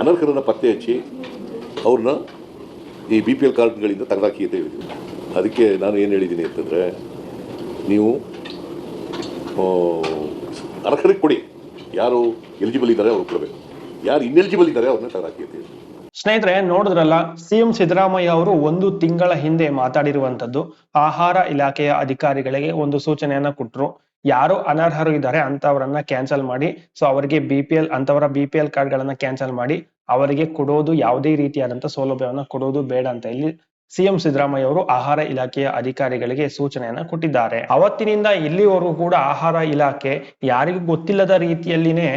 ಅನರ್ಹರನ್ನ ಪತ್ತೆ ಹಚ್ಚಿ ಅವ್ರನ್ನ ಈ ಬಿ ಪಿ ಎಲ್ ಕಾರ್ಡ್ಗಳಿಂದ ತೆಗೆದಾಕಿ ಅಂತ ಹೇಳಿದ್ವಿ ಅದಕ್ಕೆ ನಾನು ಏನು ಹೇಳಿದ್ದೀನಿ ಅಂತಂದರೆ, ನೀವು ಅರ್ಹರಿಗೆ ಕೊಡಿ. ಯಾರು ಎಲಿಜಿಬಲ್ ಇದ್ದಾರೆ ಅವ್ರು ಕೊಡಬೇಕು. ಯಾರು ಇನ್ಎಲಿಜಿಬಲ್ ಇದ್ದಾರೆ ಅವ್ರನ್ನ ತೆಗೆದಾಕಿ ಅಂತ ಸ್ನೇಹಿತರೆ, ನೋಡಿದ್ರಲ್ಲ, ಸಿಎಂ ಸಿದ್ದರಾಮಯ್ಯ ಅವರು ಒಂದು ತಿಂಗಳ ಹಿಂದೆ ಮಾತಾಡಿರುವಂತದ್ದು ಆಹಾರ ಇಲಾಖೆಯ ಅಧಿಕಾರಿಗಳಿಗೆ ಒಂದು ಸೂಚನೆಯನ್ನ ಕೊಟ್ರು. ಯಾರು ಅನರ್ಹರು ಇದ್ದಾರೆ ಅಂತವರನ್ನ ಕ್ಯಾನ್ಸಲ್ ಮಾಡಿ. ಸೊ ಅವರಿಗೆ ಬಿ ಪಿ ಎಲ್ ಅಂತವರ ಬಿ ಪಿ ಎಲ್ ಕಾರ್ಡ್ ಗಳನ್ನ ಕ್ಯಾನ್ಸಲ್ ಮಾಡಿ. ಅವರಿಗೆ ಕೊಡೋದು ಯಾವುದೇ ರೀತಿಯಾದಂತ ಸೌಲಭ್ಯವನ್ನ ಕೊಡೋದು ಬೇಡ ಅಂತ ಇಲ್ಲಿ ಸಿಎಂ ಸಿದ್ದರಾಮಯ್ಯ ಅವರು ಆಹಾರ ಇಲಾಖೆಯ ಅಧಿಕಾರಿಗಳಿಗೆ ಸೂಚನೆಯನ್ನ ಕೊಟ್ಟಿದ್ದಾರೆ. ಅವತ್ತಿನಿಂದ ಇಲ್ಲಿವರೆಗೂ ಕೂಡ ಆಹಾರ ಇಲಾಖೆ ಯಾರಿಗೂ ಗೊತ್ತಿಲ್ಲದ ರೀತಿಯಲ್ಲಿನೇ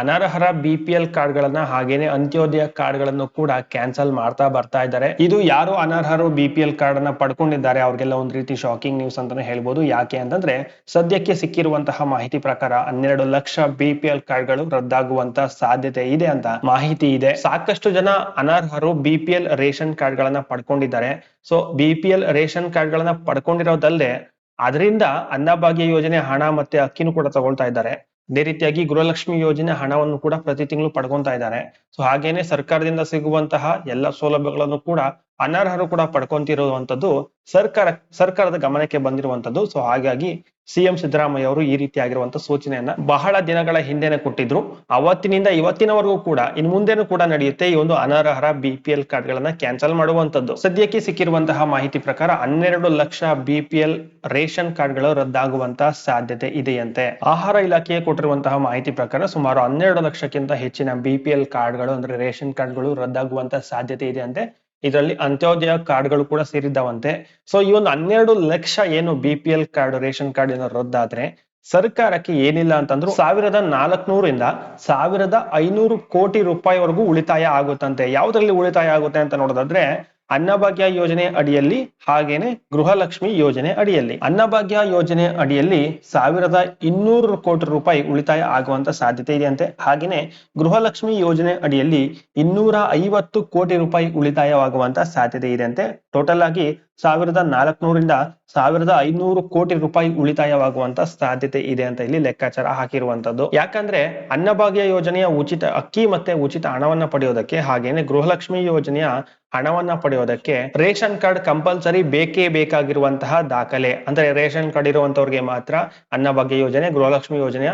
ಅನರ್ಹರ ಬಿ ಪಿ ಎಲ್ ಕಾರ್ಡ್ಗಳನ್ನ ಹಾಗೇನೆ ಅಂತ್ಯೋದಯ ಕಾರ್ಡ್ಗಳನ್ನು ಕೂಡ ಕ್ಯಾನ್ಸಲ್ ಮಾಡ್ತಾ ಬರ್ತಾ ಇದ್ದಾರೆ. ಇದು ಯಾರು ಅನರ್ಹರು ಬಿ ಪಿ ಎಲ್ ಕಾರ್ಡ್ ಅನ್ನ ಪಡ್ಕೊಂಡಿದ್ದಾರೆ ಅವ್ರಿಗೆಲ್ಲ ಒಂದ್ ರೀತಿ ಶಾಕಿಂಗ್ ನ್ಯೂಸ್ ಅಂತಾನೆ ಹೇಳ್ಬೋದು. ಯಾಕೆ ಅಂತಂದ್ರೆ ಸದ್ಯಕ್ಕೆ ಸಿಕ್ಕಿರುವಂತಹ ಮಾಹಿತಿ ಪ್ರಕಾರ ಹನ್ನೆರಡು ಲಕ್ಷ ಬಿ ಪಿ ಎಲ್ ಕಾರ್ಡ್ಗಳು ರದ್ದಾಗುವಂತ ಸಾಧ್ಯತೆ ಇದೆ ಅಂತ ಮಾಹಿತಿ ಇದೆ. ಸಾಕಷ್ಟು ಜನ ಅನರ್ಹರು B P L ration card ಗಳನ್ನ ಪಡ್ಕೊಂಡಿದ್ದಾರೆ. So B P L ration card ಗಳನ್ನ ಪಡ್ಕೊಂಡಿರೋದಲ್ಲದೆ ಅದರಿಂದ ಅನ್ನಭಾಗ್ಯ ಯೋಜನೆ ಹಣ ಮತ್ತೆ ಅಕ್ಕಿನೂ ಕೂಡ ತಗೊಳ್ತಾ ಇದ್ದಾರೆ. ಅದೇ ರೀತಿಯಾಗಿ ಗೃಹಲಕ್ಷ್ಮಿ ಯೋಜನೆ ಹಣವನ್ನು ಕೂಡ ಪ್ರತಿ ತಿಂಗಳು ಪಡ್ಕೊಂತ ಇದ್ದಾರೆ. ಸೊ ಹಾಗೇನೆ ಸರ್ಕಾರದಿಂದ ಸಿಗುವಂತಹ ಎಲ್ಲ ಸೌಲಭ್ಯಗಳನ್ನು ಕೂಡ ಅನರ್ಹರು ಕೂಡ ಪಡ್ಕೊಂತಿರುವಂತದ್ದು ಸರ್ಕಾರ, ಸರ್ಕಾರದ ಗಮನಕ್ಕೆ ಬಂದಿರುವಂತದ್ದು ಸೊ ಹಾಗಾಗಿ ಸಿಎಂ ಸಿದ್ದರಾಮಯ್ಯ ಅವರು ಈ ರೀತಿ ರೀತಿಯಾಗಿರುವಂತಹ ಸೂಚನೆಯನ್ನ ಬಹಳ ದಿನಗಳ ಹಿಂದೆನೆ ಕೊಟ್ಟಿದ್ರು. ಅವತ್ತಿನಿಂದ ಇವತ್ತಿನವರೆಗೂ ಕೂಡ, ಇನ್ ಮುಂದೆನೂ ಕೂಡ ನಡೆಯುತ್ತೆ ಈ ಒಂದು ಅನರ್ಹರ ಬಿಪಿಎಲ್ ಪಿ ಎಲ್ ಕಾರ್ಡ್ ಗಳನ್ನ ಕ್ಯಾನ್ಸಲ್ ಮಾಡುವಂತದ್ದು ಸದ್ಯಕ್ಕೆ ಸಿಕ್ಕಿರುವಂತಹ ಮಾಹಿತಿ ಪ್ರಕಾರ ಹನ್ನೆರಡು ಲಕ್ಷ ಬಿಪಿಎಲ್ ರೇಷನ್ ಕಾರ್ಡ್ಗಳು ರದ್ದಾಗುವಂತಹ ಸಾಧ್ಯತೆ ಇದೆಯಂತೆ. ಆಹಾರ ಇಲಾಖೆ ಕೊಟ್ಟಿರುವಂತಹ ಮಾಹಿತಿ ಪ್ರಕಾರ ಸುಮಾರು ಹನ್ನೆರಡು ಲಕ್ಷಕ್ಕಿಂತ ಹೆಚ್ಚಿನ ಬಿಪಿಎಲ್ ಕಾರ್ಡ್ಗಳು, ಅಂದ್ರೆ ರೇಷನ್ ಕಾರ್ಡ್ಗಳು ರದ್ದಾಗುವಂತಹ ಸಾಧ್ಯತೆ ಇದೆ ಅಂತೆ ಇದರಲ್ಲಿ ಅಂತ್ಯೋದಯ ಕಾರ್ಡ್ಗಳು ಕೂಡ ಸೇರಿದ್ದಾವಂತೆ. ಸೊ ಈ ಒಂದು ಹನ್ನೆರಡು ಲಕ್ಷ ಏನು ಬಿ ಕಾರ್ಡ್ ರೇಷನ್ ಕಾರ್ಡ್ ಏನೋ ರದ್ದಾದ್ರೆ, ಸರ್ಕಾರಕ್ಕೆ ಏನಿಲ್ಲ ಅಂತಂದ್ರು ಸಾವಿರದ ನಾಲ್ಕನೂರಿಂದ ಸಾವಿರದ ಐನೂರು ಕೋಟಿ ರೂಪಾಯಿವರೆಗೂ ಉಳಿತಾಯ ಆಗುತ್ತಂತೆ. ಯಾವ್ದ್ರಲ್ಲಿ ಉಳಿತಾಯ ಆಗುತ್ತೆ ಅಂತ ನೋಡೋದಾದ್ರೆ ಅನ್ನಭಾಗ್ಯ ಯೋಜನೆ ಅಡಿಯಲ್ಲಿ ಹಾಗೇನೆ ಗೃಹಲಕ್ಷ್ಮಿ ಯೋಜನೆ ಅಡಿಯಲ್ಲಿ. ಅನ್ನಭಾಗ್ಯ ಯೋಜನೆ ಅಡಿಯಲ್ಲಿ ಸಾವಿರದ ಇನ್ನೂರು ಕೋಟಿ ರೂಪಾಯಿ ಉಳಿತಾಯ ಆಗುವಂತ ಸಾಧ್ಯತೆ ಇದೆಯಂತೆ. ಹಾಗೇನೆ ಗೃಹಲಕ್ಷ್ಮಿ ಯೋಜನೆ ಅಡಿಯಲ್ಲಿ ಇನ್ನೂರ ಐವತ್ತು ಕೋಟಿ ರೂಪಾಯಿ ಉಳಿತಾಯವಾಗುವಂತ ಸಾಧ್ಯತೆ ಇದೆಯಂತೆ. ಟೋಟಲ್ ಆಗಿ ಸಾವಿರದ ನಾಲ್ಕನೂರಿಂದ ಸಾವಿರದ ಐನೂರು ಕೋಟಿ ರೂಪಾಯಿ ಉಳಿತಾಯವಾಗುವಂತ ಸಾಧ್ಯತೆ ಇದೆ ಅಂತ ಇಲ್ಲಿ ಲೆಕ್ಕಾಚಾರ ಹಾಕಿರುವಂತದ್ದು. ಯಾಕಂದ್ರೆ ಅನ್ನಭಾಗ್ಯ ಯೋಜನೆಯ ಉಚಿತ ಅಕ್ಕಿ ಮತ್ತೆ ಉಚಿತ ಹಣವನ್ನ ಪಡೆಯೋದಕ್ಕೆ ಹಾಗೇನೆ ಗೃಹಲಕ್ಷ್ಮಿ ಯೋಜನೆಯ ಹಣವನ್ನ ಪಡೆಯೋದಕ್ಕೆ ರೇಷನ್ ಕಾರ್ಡ್ ಕಂಪಲ್ಸರಿ ಬೇಕೇ ಬೇಕಾಗಿರುವಂತಹ ದಾಖಲೆ. ಅಂದ್ರೆ ರೇಷನ್ ಕಾರ್ಡ್ ಇರುವಂತವ್ರಿಗೆ ಮಾತ್ರ ಅನ್ನಭಾಗ್ಯ ಯೋಜನೆ, ಗೃಹಲಕ್ಷ್ಮಿ ಯೋಜನೆಯ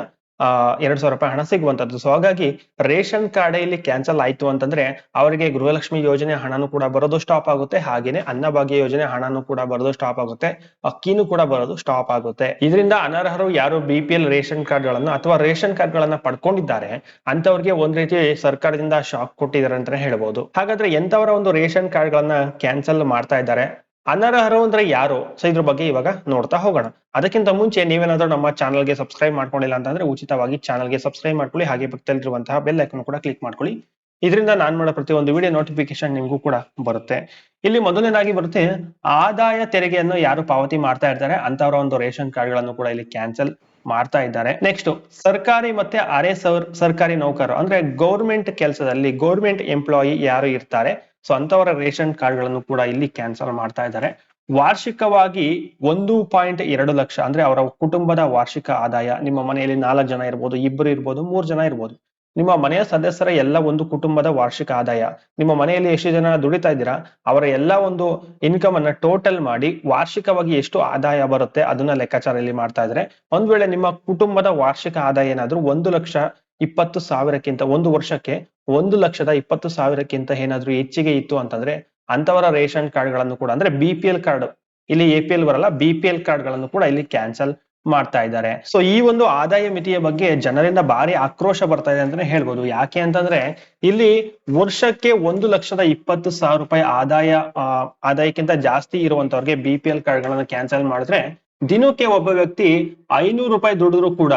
ಎರಡ್ ಸಾವಿರ ರೂಪಾಯಿ ಹಣ ಸಿಗುವಂತದ್ದು. ಸೊ ಹಾಗಾಗಿ ರೇಷನ್ ಕಾರ್ಡ್ ಇಲ್ಲಿ ಕ್ಯಾನ್ಸಲ್ ಆಯ್ತು ಅಂತಂದ್ರೆ ಅವರಿಗೆ ಗೃಹಲಕ್ಷ್ಮಿ ಯೋಜನೆ ಹಣನೂ ಕೂಡ ಬರೋದು ಸ್ಟಾಪ್ ಆಗುತ್ತೆ. ಹಾಗೇನೆ ಅನ್ನಭಾಗ್ಯ ಯೋಜನೆ ಹಣನೂ ಕೂಡ ಬರೋದು ಸ್ಟಾಪ್ ಆಗುತ್ತೆ. ಅಕ್ಕಿನೂ ಕೂಡ ಬರೋದು ಸ್ಟಾಪ್ ಆಗುತ್ತೆ. ಇದರಿಂದ ಅನರ್ಹರು ಯಾರು B P L ration card ಗಳನ್ನ ಅಥವಾ ರೇಷನ್ ಕಾರ್ಡ್ ಗಳನ್ನ ಪಡ್ಕೊಂಡಿದ್ದಾರೆ ಅಂತವ್ರಿಗೆ ಒಂದ್ ರೀತಿ ಸರ್ಕಾರದಿಂದ ಶಾಕ್ ಕೊಟ್ಟಿದ್ದಾರೆ ಅಂತಾನೆ ಹೇಳ್ಬೋದು. ಹಾಗಾದ್ರೆ ಎಂತವರ ಒಂದು ರೇಷನ್ ಕಾರ್ಡ್ ಗಳನ್ನ ಕ್ಯಾನ್ಸಲ್ ಮಾಡ್ತಾ ಇದ್ದಾರೆ? ಅನರ್ಹರು ಅಂದ್ರೆ ಯಾರು? ಸೊ ಇದ್ರ ಬಗ್ಗೆ ಇವಾಗ ನೋಡ್ತಾ ಹೋಗೋಣ. ಅದಕ್ಕಿಂತ ಮುಂಚೆ ನೀವೇನಾದ್ರೂ ನಮ್ಮ ಚಾನಲ್ಗೆ ಸಬ್ಸ್ಕ್ರೈಬ್ ಮಾಡ್ಕೊಂಡಿಲ್ಲ ಅಂತಂದ್ರೆ ಉಚಿತವಾಗಿ ಚಾನಲ್ಗೆ ಸಬ್ಸ್ಕ್ರೈಬ್ ಮಾಡ್ಕೊಳ್ಳಿ. ಹಾಗೆ ಪಕ್ಕದಲ್ಲಿರುವಂತಹ ಬೆಲ್ ಐಕನ್ ಕೂಡ ಕ್ಲಿಕ್ ಮಾಡ್ಕೊಳ್ಳಿ. ಇದರಿಂದ ನಾನ್ ಮಾಡೋ ಪ್ರತಿ ಒಂದು ವಿಡಿಯೋ ನೋಟಿಫಿಕೇಶನ್ ನಿಮಗೂ ಕೂಡ ಬರುತ್ತೆ. ಇಲ್ಲಿ ಮೊದಲನೇದಾಗಿ ಬರುತ್ತೆ, ಆದಾಯ ತೆರಿಗೆಯನ್ನು ಯಾರು ಪಾವತಿ ಮಾಡ್ತಾ ಇರ್ತಾರೆ, ಅಂತವರ ಒಂದು ರೇಷನ್ ಕಾರ್ಡ್ಗಳನ್ನು ಕೂಡ ಇಲ್ಲಿ ಕ್ಯಾನ್ಸಲ್ ಮಾಡ್ತಾ ಇದ್ದಾರೆ. ನೆಕ್ಸ್ಟ್ ಸರ್ಕಾರಿ ಮತ್ತೆ ಅರೆ ಸರ್, ಸರ್ಕಾರಿ ನೌಕರರು, ಅಂದ್ರೆ ಗೌರ್ಮೆಂಟ್ ಕೆಲಸದಲ್ಲಿ ಗೌರ್ಮೆಂಟ್ ಎಂಪ್ಲಾಯಿ ಯಾರು ಇರ್ತಾರೆ? ಸೊ ಅಂತವರ ರೇಷನ್ ಕಾರ್ಡ್ಗಳನ್ನು ಕೂಡ ಇಲ್ಲಿ ಕ್ಯಾನ್ಸಲ್ ಮಾಡ್ತಾ ಇದ್ದಾರೆ. ವಾರ್ಷಿಕವಾಗಿ ಒಂದು ಪಾಯಿಂಟ್ ಎರಡು ಲಕ್ಷ ಅಂದ್ರೆ ಅವರ ಕುಟುಂಬದ ವಾರ್ಷಿಕ ಆದಾಯ, ನಿಮ್ಮ ಮನೆಯಲ್ಲಿ ನಾಲ್ಕು ಜನ ಇರ್ಬೋದು ಇಬ್ಬರು ಇರ್ಬೋದು, ಮೂರು ಜನ ಇರ್ಬೋದು. ನಿಮ್ಮ ಮನೆಯ ಸದಸ್ಯರ ಎಲ್ಲ ಒಂದು ಕುಟುಂಬದ ವಾರ್ಷಿಕ ಆದಾಯ, ನಿಮ್ಮ ಮನೆಯಲ್ಲಿ ಎಷ್ಟು ಜನ ದುಡಿತಾ ಇದ್ದೀರಾ, ಅವರ ಎಲ್ಲ ಒಂದು ಇನ್ಕಮ್ ಅನ್ನ ಟೋಟಲ್ ಮಾಡಿ ವಾರ್ಷಿಕವಾಗಿ ಎಷ್ಟು ಆದಾಯ ಬರುತ್ತೆ ಅದನ್ನ ಲೆಕ್ಕಾಚಾರ ಇಲ್ಲಿ ಮಾಡ್ತಾ ಇದ್ರೆ ಒಂದ್ ವೇಳೆ ನಿಮ್ಮ ಕುಟುಂಬದ ವಾರ್ಷಿಕ ಆದಾಯ ಏನಾದ್ರೂ ಒಂದು ಲಕ್ಷ ಇಪ್ಪತ್ತು ಸಾವಿರಕ್ಕಿಂತ ಒಂದು ವರ್ಷಕ್ಕೆ ಒಂದು ಲಕ್ಷದ ಇಪ್ಪತ್ತು ಸಾವಿರಕ್ಕಿಂತ ಏನಾದ್ರೂ ಹೆಚ್ಚಿಗೆ ಇತ್ತು ಅಂತಂದ್ರೆ ಅಂತವರ ರೇಷನ್ ಕಾರ್ಡ್ಗಳನ್ನು ಕೂಡ, ಅಂದ್ರೆ ಬಿ ಪಿ ಎಲ್ ಕಾರ್ಡ್, ಇಲ್ಲಿ ಎ ಪಿ ಎಲ್ ಬರಲ್ಲ ಬಿ ಪಿ ಎಲ್ ಕಾರ್ಡ್ಗಳನ್ನು ಕೂಡ ಇಲ್ಲಿ ಕ್ಯಾನ್ಸಲ್ ಮಾಡ್ತಾ ಇದ್ದಾರೆ. ಸೊ ಈ ಒಂದು ಆದಾಯ ಮಿತಿಯ ಬಗ್ಗೆ ಜನರಿಂದ ಭಾರಿ ಆಕ್ರೋಶ ಬರ್ತಾ ಇದೆ ಅಂತಾನೆ ಹೇಳ್ಬೋದು. ಯಾಕೆ ಅಂತಂದ್ರೆ ಇಲ್ಲಿ ವರ್ಷಕ್ಕೆ ಒಂದು ಲಕ್ಷದ ಇಪ್ಪತ್ತು ಸಾವಿರ ರೂಪಾಯಿ ಆದಾಯ ಆದಾಯಕ್ಕಿಂತ ಜಾಸ್ತಿ ಇರುವಂತವ್ರಿಗೆ ಬಿ ಪಿ ಎಲ್ ಕಾರ್ಡ್ಗಳನ್ನು ಕ್ಯಾನ್ಸಲ್ ಮಾಡಿದ್ರೆ ದಿನಕ್ಕೆ ಒಬ್ಬ ವ್ಯಕ್ತಿ ಐನೂರು ರೂಪಾಯಿ ದುಡಿದ್ರು ಕೂಡ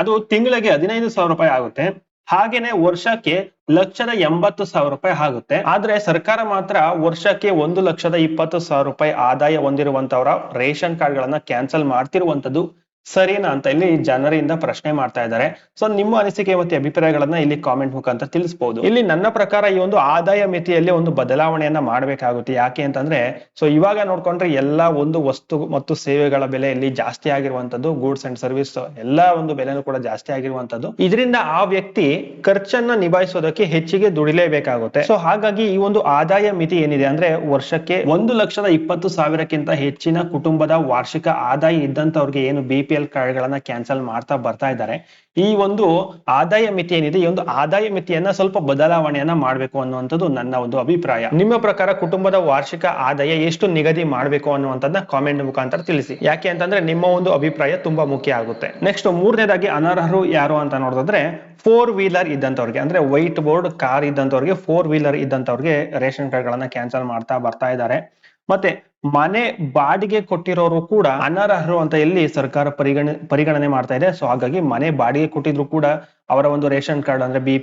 ಅದು ತಿಂಗಳಿಗೆ ಹದಿನೈದು ಸಾವಿರ ರೂಪಾಯಿ ಆಗುತ್ತೆ. ಹಾಗೇನೆ ವರ್ಷಕ್ಕೆ ಲಕ್ಷದ ಎಂಬತ್ತು ಸಾವಿರ ರೂಪಾಯಿ ಆಗುತ್ತೆ. ಆದ್ರೆ ಸರ್ಕಾರ ಮಾತ್ರ ವರ್ಷಕ್ಕೆ ಒಂದು ಲಕ್ಷದ ಇಪ್ಪತ್ತು ಸಾವಿರ ರೂಪಾಯಿ ಆದಾಯ ಹೊಂದಿರುವಂತವರ ರೇಷನ್ ಕಾರ್ಡ್ ಗಳನ್ನ ಕ್ಯಾನ್ಸಲ್ ಮಾಡ್ತಿರುವಂತದ್ದು ಸರಿನಾ ಅಂತ ಇಲ್ಲಿ ಜನರಿಂದ ಪ್ರಶ್ನೆ ಮಾಡ್ತಾ ಇದ್ದಾರೆ. ಸೊ ನಿಮ್ಮ ಅನಿಸಿಕೆ ಮತ್ತೆ ಅಭಿಪ್ರಾಯಗಳನ್ನ ಇಲ್ಲಿ ಕಾಮೆಂಟ್ ಮುಖಾಂತರ ತಿಳಿಸಬಹುದು ಇಲ್ಲಿ ನನ್ನ ಪ್ರಕಾರ ಈ ಒಂದು ಆದಾಯ ಮಿತಿಯಲ್ಲಿ ಒಂದು ಬದಲಾವಣೆಯನ್ನ ಮಾಡಬೇಕಾಗುತ್ತೆ. ಯಾಕೆ ಅಂತಂದ್ರೆ ಸೊ ಇವಾಗ ನೋಡ್ಕೊಂಡ್ರೆ ಎಲ್ಲಾ ಒಂದು ವಸ್ತು ಮತ್ತು ಸೇವೆಗಳ ಬೆಲೆ ಇಲ್ಲಿ ಜಾಸ್ತಿ ಆಗಿರುವಂತದ್ದು ಗೂಡ್ಸ್ ಅಂಡ್ ಸರ್ವಿಸ್ ಎಲ್ಲಾ ಒಂದು ಬೆಲೆನೂ ಕೂಡ ಜಾಸ್ತಿ ಆಗಿರುವಂತದ್ದು ಇದರಿಂದ ಆ ವ್ಯಕ್ತಿ ಖರ್ಚನ್ನ ನಿಭಾಯಿಸೋದಕ್ಕೆ ಹೆಚ್ಚಿಗೆ ದುಡಿಲೇಬೇಕಾಗುತ್ತೆ. ಸೊ ಹಾಗಾಗಿ ಈ ಒಂದು ಆದಾಯ ಮಿತಿ ಏನಿದೆ ಅಂದ್ರೆ, ವರ್ಷಕ್ಕೆ ಒಂದು ಲಕ್ಷದ ಇಪ್ಪತ್ತು ಸಾವಿರಕ್ಕಿಂತ ಹೆಚ್ಚಿನ ಕುಟುಂಬದ ವಾರ್ಷಿಕ ಆದಾಯ ಇದ್ದಂತವ್ರಿಗೆ ಏನು ಬಿ ಪಿ ಎಲ್ ಕಾರ್ಡ್ಗಳನ್ನ ಕ್ಯಾನ್ಸಲ್ ಮಾಡ್ತಾ ಬರ್ತಾ ಇದ್ದಾರೆ. ಈ ಒಂದು ಆದಾಯ ಮಿತಿ ಏನಿದೆ, ಈ ಒಂದು ಆದಾಯ ಮಿತಿಯನ್ನ ಸ್ವಲ್ಪ ಬದಲಾವಣೆಯನ್ನ ಮಾಡಬೇಕು ಅನ್ನುವಂಥದ್ದು ನನ್ನ ಒಂದು ಅಭಿಪ್ರಾಯ. ನಿಮ್ಮ ಪ್ರಕಾರ ಕುಟುಂಬದ ವಾರ್ಷಿಕ ಆದಾಯ ಎಷ್ಟು ನಿಗದಿ ಮಾಡಬೇಕು ಅನ್ನುವಂಥದ್ದನ್ನ ಕಾಮೆಂಟ್ ಮುಖಾಂತರ ತಿಳಿಸಿ. ಯಾಕೆ ಅಂತಂದ್ರೆ ನಿಮ್ಮ ಒಂದು ಅಭಿಪ್ರಾಯ ತುಂಬಾ ಮುಖ್ಯ ಆಗುತ್ತೆ. ನೆಕ್ಸ್ಟ್ ಮೂರನೇದಾಗಿ ಅನರ್ಹರು ಯಾರು ಅಂತ ನೋಡಿದ್ರೆ ಫೋರ್ ವೀಲರ್ ಇದ್ದಂಥವ್ರಿಗೆ, ಅಂದ್ರೆ ವೈಟ್ ಬೋರ್ಡ್ ಕಾರ್ ಇದ್ದಂಥವ್ರಿಗೆ ಫೋರ್ ವೀಲರ್ ಇದ್ದಂಥವ್ರಿಗೆ ರೇಷನ್ ಕಾರ್ಡ್ಗಳನ್ನ ಕ್ಯಾನ್ಸಲ್ ಮಾಡ್ತಾ ಬರ್ತಾ ಇದ್ದಾರೆ. ಮತ್ತೆ ಮನೆ ಬಾಡಿಗೆ ಕೊಟ್ಟಿರೋರು ಕೂಡ ಅನರ್ಹರು ಅಂತ ಎಲ್ಲಿ ಸರ್ಕಾರ ಪರಿಗಣ, ಪರಿಗಣನೆ ಮಾಡ್ತಾ ಇದೆ. ಸೊ ಹಾಗಾಗಿ ಮನೆ ಬಾಡಿಗೆ ಕೊಟ್ಟಿದ್ರು ಕೂಡ ಅವರ ಒಂದು ರೇಷನ್ ಕಾರ್ಡ್ ಅಂದ್ರೆ ಬಿ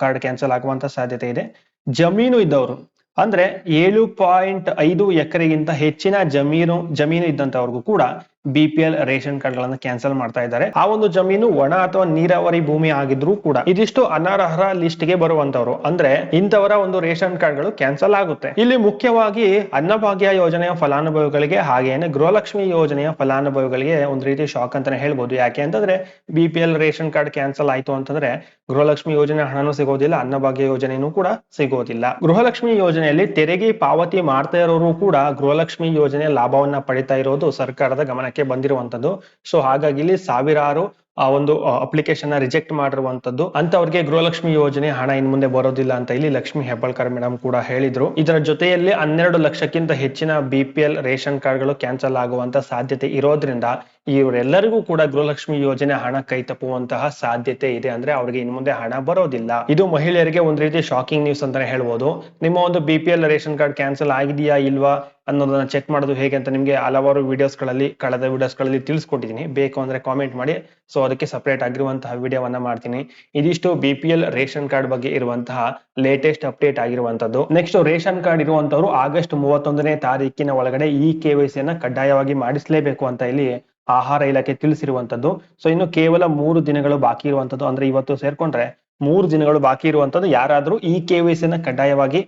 ಕಾರ್ಡ್ ಕ್ಯಾನ್ಸಲ್ ಆಗುವಂತ ಸಾಧ್ಯತೆ ಇದೆ. ಜಮೀನು ಇದ್ದವರು ಅಂದ್ರೆ ಏಳು ಪಾಯಿಂಟ್ ಐದು ಎಕರೆಗಿಂತ ಹೆಚ್ಚಿನ ಜಮೀನು ಜಮೀನು ಇದ್ದಂತವ್ರಿಗೂ ಕೂಡ B P L ration card ಗಳನ್ನ ಕ್ಯಾನ್ಸಲ್ ಮಾಡ್ತಾ ಇದ್ದಾರೆ. ಆ ಒಂದು ಜಮೀನು ಒಣ ಅಥವಾ ನೀರಾವರಿ ಭೂಮಿ ಆಗಿದ್ರು ಕೂಡ ಇದಿಷ್ಟು ಅನರ್ಹರ ಲಿಸ್ಟ್ಗೆ ಬರುವಂತವ್ರು ಅಂದ್ರೆ ಇಂಥವರ ಒಂದು ರೇಷನ್ ಕಾರ್ಡ್ಗಳು ಕ್ಯಾನ್ಸಲ್ ಆಗುತ್ತೆ. ಇಲ್ಲಿ ಮುಖ್ಯವಾಗಿ ಅನ್ನಭಾಗ್ಯ ಯೋಜನೆಯ ಫಲಾನುಭವಿಗಳಿಗೆ ಹಾಗೇನೆ ಗೃಹಲಕ್ಷ್ಮಿ ಯೋಜನೆಯ ಫಲಾನುಭವಿಗಳಿಗೆ ಒಂದು ರೀತಿ ಶಾಕ್ ಅಂತಾನೆ ಹೇಳ್ಬೋದು. ಯಾಕೆ ಅಂತಂದ್ರೆ B P L ration card cancel ಆಯ್ತು ಅಂತಂದ್ರೆ ಗೃಹಲಕ್ಷ್ಮಿ ಯೋಜನೆ ಹಣನೂ ಸಿಗೋದಿಲ್ಲ, ಅನ್ನಭಾಗ್ಯ ಯೋಜನೆನೂ ಕೂಡ ಸಿಗೋದಿಲ್ಲ. ಗೃಹಲಕ್ಷ್ಮಿ ಯೋಜನೆಯಲ್ಲಿ ತೆರಿಗೆ ಪಾವತಿ ಮಾಡ್ತಾ ಇರೋರು ಕೂಡ ಗೃಹಲಕ್ಷ್ಮಿ ಯೋಜನೆಯ ಲಾಭವನ್ನ ಪಡಿತಾ ಇರೋದು ಸರ್ಕಾರದ ಗಮನಕ್ಕೆ ಬಂದಿರುವಂತದ್ದು ಸೊ ಹಾಗಾಗಿ ಇಲ್ಲಿ ಸಾವಿರಾರು, ಆ, ಒಂದು ಅಪ್ಲಿಕೇಶನ್ ರಿಜೆಕ್ಟ್ ಮಾಡಿರುವಂತದ್ದು ಅಂತವ್ರಿಗೆ ಗೃಹಲಕ್ಷ್ಮಿ ಯೋಜನೆ ಹಣ ಇನ್ ಮುಂದೆ ಬರೋದಿಲ್ಲ ಅಂತ ಇಲ್ಲಿ ಲಕ್ಷ್ಮಿ ಹೆಬ್ಬಾಳ್ಕರ್ ಮೇಡಮ್ ಕೂಡ ಹೇಳಿದ್ರು. ಇದರ ಜೊತೆಯಲ್ಲಿ ಹನ್ನೆರಡು ಲಕ್ಷಕ್ಕಿಂತ ಹೆಚ್ಚಿನ ಬಿ ಪಿ ಎಲ್ ರೇಷನ್ ಕಾರ್ಡ್ಗಳು ಕ್ಯಾನ್ಸಲ್ ಆಗುವಂತ ಸಾಧ್ಯತೆ ಇರೋದ್ರಿಂದ ಇವರೆಲ್ಲರಿಗೂ ಕೂಡ ಗೃಹಲಕ್ಷ್ಮಿ ಯೋಜನೆ ಹಣ ಕೈ ತಪ್ಪುವಂತಹ ಸಾಧ್ಯತೆ ಇದೆ ಅಂದ್ರೆ ಅವ್ರಿಗೆ ಇನ್ ಮುಂದೆ ಹಣ ಬರೋದಿಲ್ಲ. ಇದು ಮಹಿಳೆಯರಿಗೆ ಒಂದ್ ರೀತಿ ಶಾಕಿಂಗ್ ನ್ಯೂಸ್ ಅಂತಾನೆ ಹೇಳ್ಬೋದು. ನಿಮ್ಮ ಒಂದು B P L ration card cancel ಆಗಿದೆಯಾ ಇಲ್ವಾ? ಅನ್ನೋದನ್ನ ಚೆಕ್ ಮಾಡೋದು ಹೇಗೆ ಅಂತ ನಿಮಗೆ ಹಲವಾರು ವಿಡಿಯೋಸ್ಗಳಲ್ಲಿ ಕಳೆದ ವಿಡಿಯೋಸ್ಗಳಲ್ಲಿ ತಿಳಿಸ್ಕೊಟ್ಟಿದ್ದೀನಿ ಬೇಕು ಅಂದ್ರೆ ಕಾಮೆಂಟ್ ಮಾಡಿ. ಸೊ ಅದಕ್ಕೆ ಸಪ್ರೇಟ್ ಆಗಿರುವಂತಹ ವಿಡಿಯೋವನ್ನ ಮಾಡ್ತೀನಿ. ಇದಿಷ್ಟು B P L ration card ಬಗ್ಗೆ ಇರುವಂತಹ ಲೇಟೆಸ್ಟ್ ಅಪ್ಡೇಟ್ ಆಗಿರುವಂತದ್ದು ನೆಕ್ಸ್ಟ್ ರೇಷನ್ ಕಾರ್ಡ್ ಇರುವಂತವರು ಆಗಸ್ಟ್ ಮೂವತ್ತೊಂದನೇ ತಾರೀಕಿನ ಒಳಗಡೆ ಈ ಕೆ ವೈ ಸಿಯನ್ನ ಕಡ್ಡಾಯವಾಗಿ ಮಾಡಿಸ್ಲೇಬೇಕು ಅಂತ ಇಲ್ಲಿ ಆಹಾರ ಇಲಾಖೆ ತಿಳಿಸಿರುವಂತದ್ದು ಸೊ ಇನ್ನು ಕೇವಲ ಮೂರು ದಿನಗಳು ಬಾಕಿ ಇರುವಂತದ್ದು ಅಂದ್ರೆ ಇವತ್ತು ಸೇರ್ಕೊಂಡ್ರೆ ಮೂರು ದಿನಗಳು ಬಾಕಿ ಇರುವಂತದ್ದು ಯಾರಾದ್ರೂ ಈ ಕೆ ವೈ ಸಿನ ಕಡ್ಡಾಯವಾಗಿ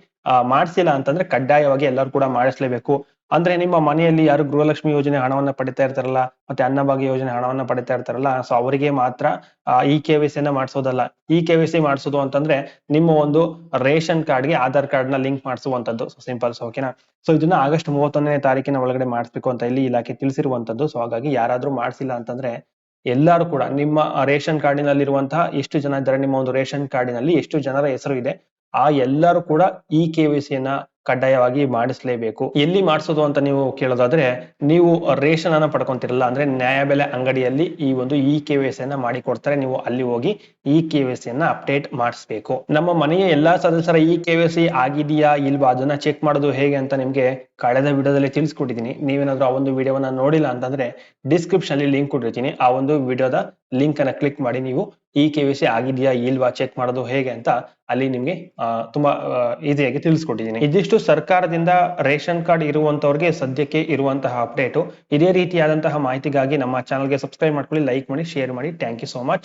ಮಾಡಿಸಿಲ್ಲ ಅಂತಂದ್ರೆ ಕಡ್ಡಾಯವಾಗಿ ಎಲ್ಲರೂ ಕೂಡ ಮಾಡಿಸ್ಲೇಬೇಕು. ಅಂದ್ರೆ ನಿಮ್ಮ ಮನೆಯಲ್ಲಿ ಯಾರು ಗೃಹಲಕ್ಷ್ಮಿ ಯೋಜನೆ ಹಣವನ್ನ ಪಡಿತಾ ಇರ್ತಾರಲ್ಲ, ಮತ್ತೆ ಅನ್ನಭಾಗ್ಯ ಯೋಜನೆ ಹಣವನ್ನ ಪಡಿತಾ ಇರ್ತಾರಲ್ಲ ಸೊ ಅವರಿಗೆ ಮಾತ್ರ ಈ ಕೆ ವೈ ಸಿನ ಮಾಡಿಸೋದಲ್ಲ. ಈ ಕೆ ವೈ ಸಿ ಮಾಡಿಸೋದು ಅಂತಂದ್ರೆ ನಿಮ್ಮ ಒಂದು ರೇಷನ್ ಕಾರ್ಡ್ಗೆ ಆಧಾರ್ ಕಾರ್ಡ್ನ ಲಿಂಕ್ ಮಾಡಿಸುವಂತದ್ದು. ಸೊ ಸಿಂಪಲ್ ಓಕೆನಾ ಸೊ ಇದನ್ನ ಆಗಸ್ಟ್ ಮೂವತ್ತೊಂದನೇ ತಾರೀಕಿನ ಒಳಗಡೆ ಮಾಡಿಸ್ಬೇಕು ಅಂತ ಇಲ್ಲಿ ಇಲಾಖೆ ತಿಳಿಸಿರುವಂತದ್ದು. ಸೊ ಹಾಗಾಗಿ ಯಾರಾದ್ರೂ ಮಾಡಿಸಿಲ್ಲ ಅಂತಂದ್ರೆ ಎಲ್ಲರೂ ಕೂಡ ನಿಮ್ಮ ರೇಷನ್ ಕಾರ್ಡಿನಲ್ಲಿರುವಂತಹ ಎಷ್ಟು ಜನ ಇದ್ದಾರೆ, ನಿಮ್ಮ ಒಂದು ರೇಷನ್ ಕಾರ್ಡಿನಲ್ಲಿ ಎಷ್ಟು ಜನರ ಹೆಸರು ಇದೆ, ಆ ಎಲ್ಲರೂ ಕೂಡ ಈ ಕೆ ವೈ ಸಿಯನ್ನ ಕಡ್ಡಾಯವಾಗಿ ಮಾಡಿಸ್ಲೇಬೇಕು. ಎಲ್ಲಿ ಮಾಡಿಸೋದು ಅಂತ ನೀವು ಕೇಳೋದಾದ್ರೆ, ನೀವು ರೇಷನ್ ಅನ್ನ ಪಡ್ಕೊಂತಿರಲ್ಲ, ಅಂದ್ರೆ ನ್ಯಾಯಬೆಲೆ ಅಂಗಡಿಯಲ್ಲಿ ಈ ಒಂದು ಇ ಕೆ ವೈ ಸಿ ಅನ್ನ ಮಾಡಿ ಕೊಡ್ತಾರೆ ನೀವು ಅಲ್ಲಿ ಹೋಗಿ ಇ ಕೆ ವೈ ಸಿ ಅನ್ನ ಅಪ್ಡೇಟ್ ಮಾಡಿಸ್ಬೇಕು. ನಮ್ಮ ಮನೆಯ ಎಲ್ಲಾ ಸದಸ್ಯರ ಇ ಕೆ ವೈ ಸಿ ಆಗಿದೆಯಾ ಇಲ್ವಾ ಅದನ್ನ ಚೆಕ್ ಮಾಡೋದು ಹೇಗೆ ಅಂತ ನಿಮ್ಗೆ ಕಳೆದ ವಿಡಿಯೋದಲ್ಲಿ ತಿಳಿಸ್ಕೊಟ್ಟಿದ್ದೀನಿ. ನೀವೇನಾದ್ರೂ ಆ ಒಂದು ವಿಡಿಯೋವನ್ನ ನೋಡಿಲ್ಲ ಅಂತಂದ್ರೆ ಡಿಸ್ಕ್ರಿಪ್ಷನ್ ಅಲ್ಲಿ ಲಿಂಕ್ ಕೊಟ್ಟಿರ್ತೀನಿ. ಆ ಒಂದು ವಿಡಿಯೋದ ಲಿಂಕ್ ಅನ್ನ ಕ್ಲಿಕ್ ಮಾಡಿ ನೀವು ಇ ಕೆ ವಿ ಸಿ ಆಗಿದೆಯಾ ಇಲ್ವಾ ಚೆಕ್ ಮಾಡೋದು ಹೇಗೆ ಅಂತ ಅಲ್ಲಿ ನಿಮ್ಗೆ ತುಂಬಾ ಈಸಿಯಾಗಿ ತಿಳಿಸ್ಕೊಟ್ಟಿದ್ದೀನಿ. ಇದಿಷ್ಟು ಸರ್ಕಾರದಿಂದ ರೇಷನ್ ಕಾರ್ಡ್ ಇರುವಂತವ್ರಿಗೆ ಸದ್ಯಕ್ಕೆ ಇರುವಂತಹ ಅಪ್ಡೇಟು. ಇದೇ ರೀತಿಯಾದಂತಹ ಮಾಹಿತಿಗಾಗಿ ನಮ್ಮ ಚಾನಲ್ಗೆ ಸಬ್ಸ್ಕ್ರೈಬ್ ಮಾಡ್ಕೊಳ್ಳಿ, ಲೈಕ್ ಮಾಡಿ, ಶೇರ್ ಮಾಡಿ. Thank you so much